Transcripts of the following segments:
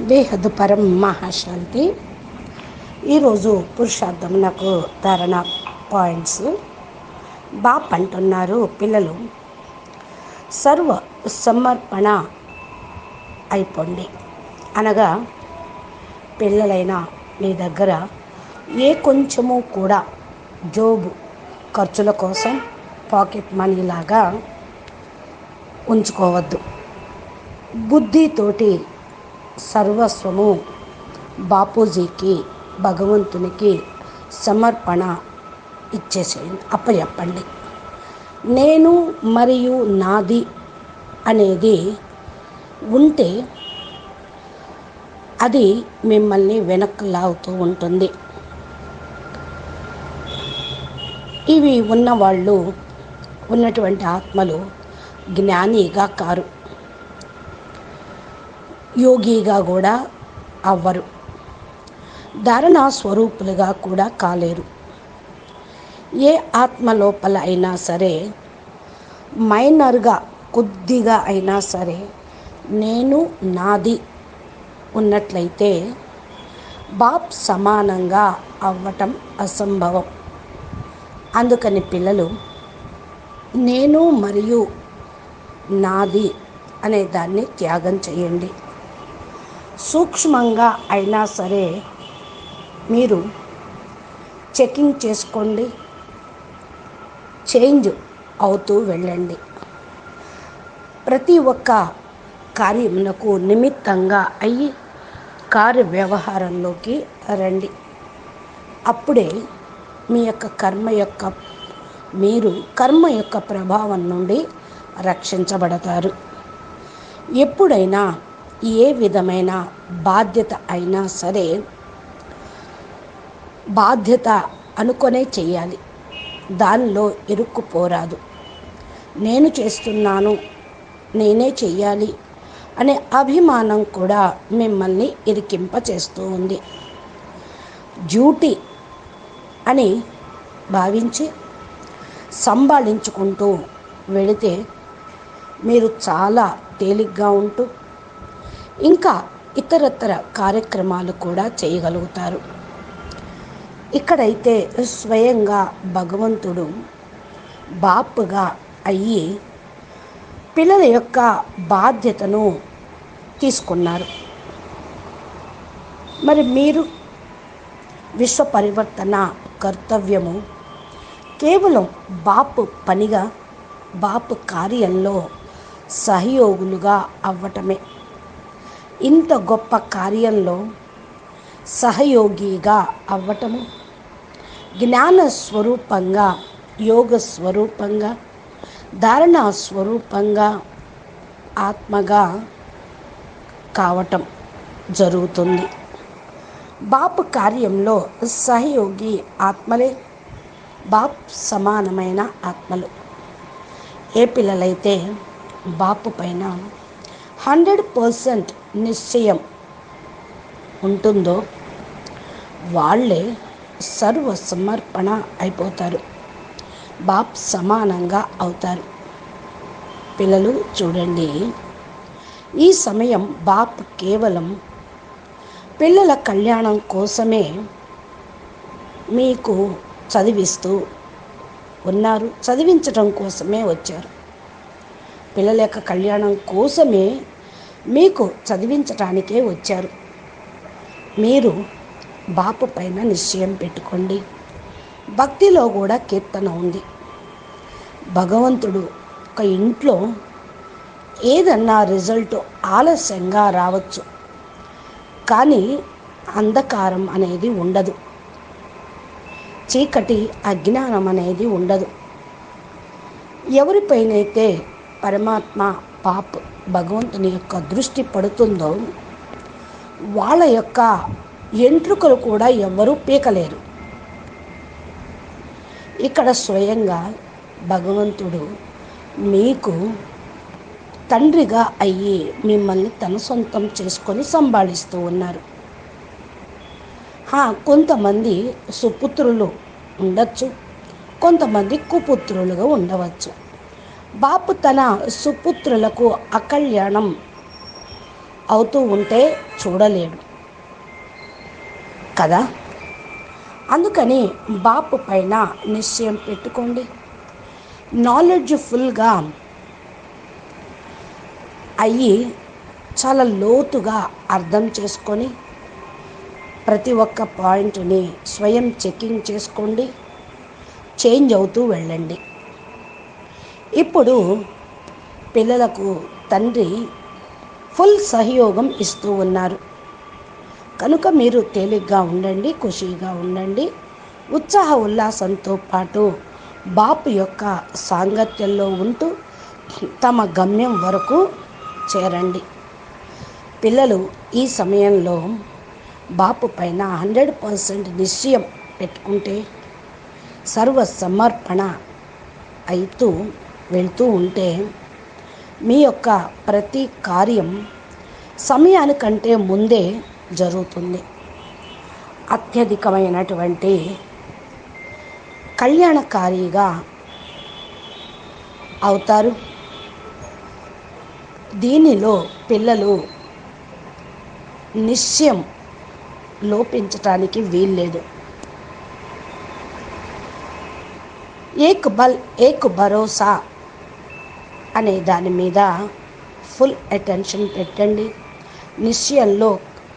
బేహద్దు పరం మహాశాంతి. ఈరోజు పురుషార్థం నాకు ధారణ పాయింట్స్. బాప్ అంటున్నారు పిల్లలు. సర్వ సమర్పణ అయిపోండి. అనగా పిల్లలైన మీ దగ్గర ఏ కొంచెము కూడా జోబు ఖర్చుల కోసం పాకెట్ మనీ లాగా ఉంచుకోవద్దు. బుద్ధితోటి సర్వస్వము బాపూజీకి భగవంతునికి సమర్పణ ఇచ్చేసేయండి అప్పచెప్పండి. నేను మరియు నాది అనేది ఉంటే అది మిమ్మల్ని వెనక్కి లాగుతూ ఉంటుంది. ఇవి ఉన్నవాళ్ళు ఉన్నటువంటి ఆత్మలు జ్ఞానిగా కారు. యోగిగా కూడా అవ్వరు. ధారణ స్వరూపులుగా కూడా కాలేరు. ఏ ఆత్మ లోపల అయినా సరే మైనర్గా కొద్దిగా అయినా సరే నేను నాది ఉన్నట్లయితే బాప్ సమానంగా అవ్వటం అసంభవం. అందుకని పిల్లలు నేను మరియు నాది అనే దాన్ని త్యాగం చేయండి. సూక్ష్మంగా అయినా సరే మీరు చెకింగ్ చేసుకోండి. చేంజ్ అవుతూ వెళ్ళండి. ప్రతి ఒక్క కార్యమునకు నిమిత్తంగా అయ్యి కార్య వ్యవహారంలోకి రండి. అప్పుడే మీ యొక్క కర్మ యొక్క మీరు కర్మ యొక్క ప్రభావం నుండి రక్షించబడతారు. ఎప్పుడైనా ఏ విధమైన బాధ్యత అయినా సరే బాధ్యత అనుకొనే చేయాలి దానిలో ఇరుక్కుపోరాదు నేను చేస్తున్నాను నేనే చెయ్యాలి అనే అభిమానం కూడా మిమ్మల్ని ఇరికింప చేస్తూ ఉంది డ్యూటీ అని భావించి సంభాళించుకుంటూ వెళితే మీరు చాలా తేలిగ్గా ఉంటూ ఇంకా ఇతరతర కార్యక్రమాలు కూడా చేయగలుగుతారు. ఇక్కడైతే స్వయంగా భగవంతుడు బాపుగా అయ్యి పిల్లల యొక్క బాధ్యతను తీసుకున్నారు. మరి మీరు విశ్వ పరివర్తన కర్తవ్యము కేవలం బాపు పనిగా బాపు కార్యంలో సహయోగులుగా అవ్వటమే. ఇంత గొప్ప కార్యంలో సహయోగిగా అవ్వటము జ్ఞాన స్వరూపంగా యోగ స్వరూపంగా ధారణ స్వరూపంగా ఆత్మగా కావటం జరుగుతుంది. బాపు కార్యంలో సహయోగి ఆత్మలే బాప్ సమానమైన ఆత్మలు. ఏ పిల్లలైతే బాపు పైన హండ్రెడ్ పర్సెంట్ నిశ్చయం ఉంటుందో వాళ్ళే సర్వ సమర్పణ అయిపోతారు. బాప్ సమానంగా అవుతారు. పిల్లలు చూడండి. ఈ సమయం బాప్ కేవలం పిల్లల కళ్యాణం కోసమే మీకు చదివిస్తూ ఉన్నారు. చదివించడం కోసమే వచ్చారు. పిల్లల యొక్క కళ్యాణం కోసమే మీకు చదివించటానికే వచ్చారు. మీరు బాపు పైన నిశ్చయం పెట్టుకోండి. భక్తిలో కూడా కీర్తన ఉంది. భగవంతుడు ఒక ఇంట్లో ఏదన్నా రిజల్ట్ ఆలస్యంగా రావచ్చు. కానీ అంధకారం అనేది ఉండదు. చీకటి అజ్ఞానం అనేది ఉండదు. ఎవరిపైనైతే పరమాత్మ పాప్ భగవంతుని యొక్క దృష్టి పడుతుందో వాళ్ళ యొక్క ఎంట్రుకలు కూడా ఎవ్వరూ పీకలేరు. ఇక్కడ స్వయంగా భగవంతుడు మీకు తండ్రిగా అయ్యి మిమ్మల్ని తన సొంతం చేసుకొని సంభాళిస్తూ ఉన్నారు. కొంతమంది సుపుత్రులు ఉండొచ్చు కొంతమంది కుపుత్రులుగా ఉండవచ్చు. బాపు తన సుపుత్రులకు అకళ్యాణం అవుతూ ఉంటే చూడలేడు. కదా? అందుకని బాపు పైన నిశ్చయం పెట్టుకోండి. నాలెడ్జ్ఫుల్గా అయ్యి చాలా లోతుగా అర్థం చేసుకొని ప్రతి ఒక్క పాయింట్ని స్వయం చెకింగ్ చేసుకోండి. చేంజ్ అవుతూ వెళ్ళండి. ఇప్పుడు పిల్లలకు తండ్రి ఫుల్ సహయోగం ఇస్తూ ఉన్నారు. కనుక మీరు తేలిగ్గా ఉండండి ఖుషీగా ఉండండి. ఉత్సాహ ఉల్లాసంతో పాటు బాపు యొక్క సాంగత్యంలో ఉంటూ తమ గమ్యం వరకు చేరండి. పిల్లలు ఈ సమయంలో బాపు పైన హండ్రెడ్ పర్సెంట్ నిశ్చయం పెట్టుకుంటే సర్వ సమర్పణ అవుతూ వెళ్తూ ఉంటే మీ యొక్క ప్రతి కార్యం సమయానికంటే ముందే జరుగుతుంది. అత్యధికమైనటువంటి కళ్యాణకారిగా అవుతారు. దీనిలో పిల్లలు నిశ్చయం లోపించటానికి వీల్లేదు. ఏక్ బల్ ఏక్ భరోసా అనే దాని మీద ఫుల్ అటెన్షన్ పెట్టండి. నిశ్చయంలో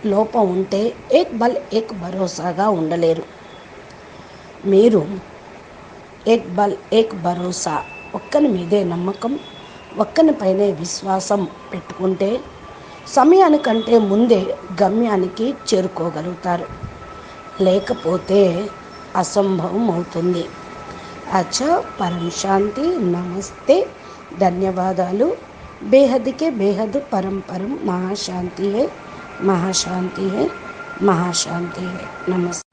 లోపం ఉంటే ఏక్ బల్ ఏక్ భరోసాగా ఉండలేరు. మీరు ఏక్ బల్ ఏక్ భరోసా ఒక్కని మీదే నమ్మకం ఒక్కనిపైనే విశ్వాసం పెట్టుకుంటే సమయానికంటే ముందే గమ్యానికి చేరుకోగలుగుతారు. లేకపోతే అసంభవం అవుతుంది. అచ్చా పరం శాంతి నమస్తే. ధన్యవాదాలు. బేహద్కే బేహద్ పరంపరం పరం మహాశాంతి హే మహాశాంతి హే మహాశాంతి హే నమస్తే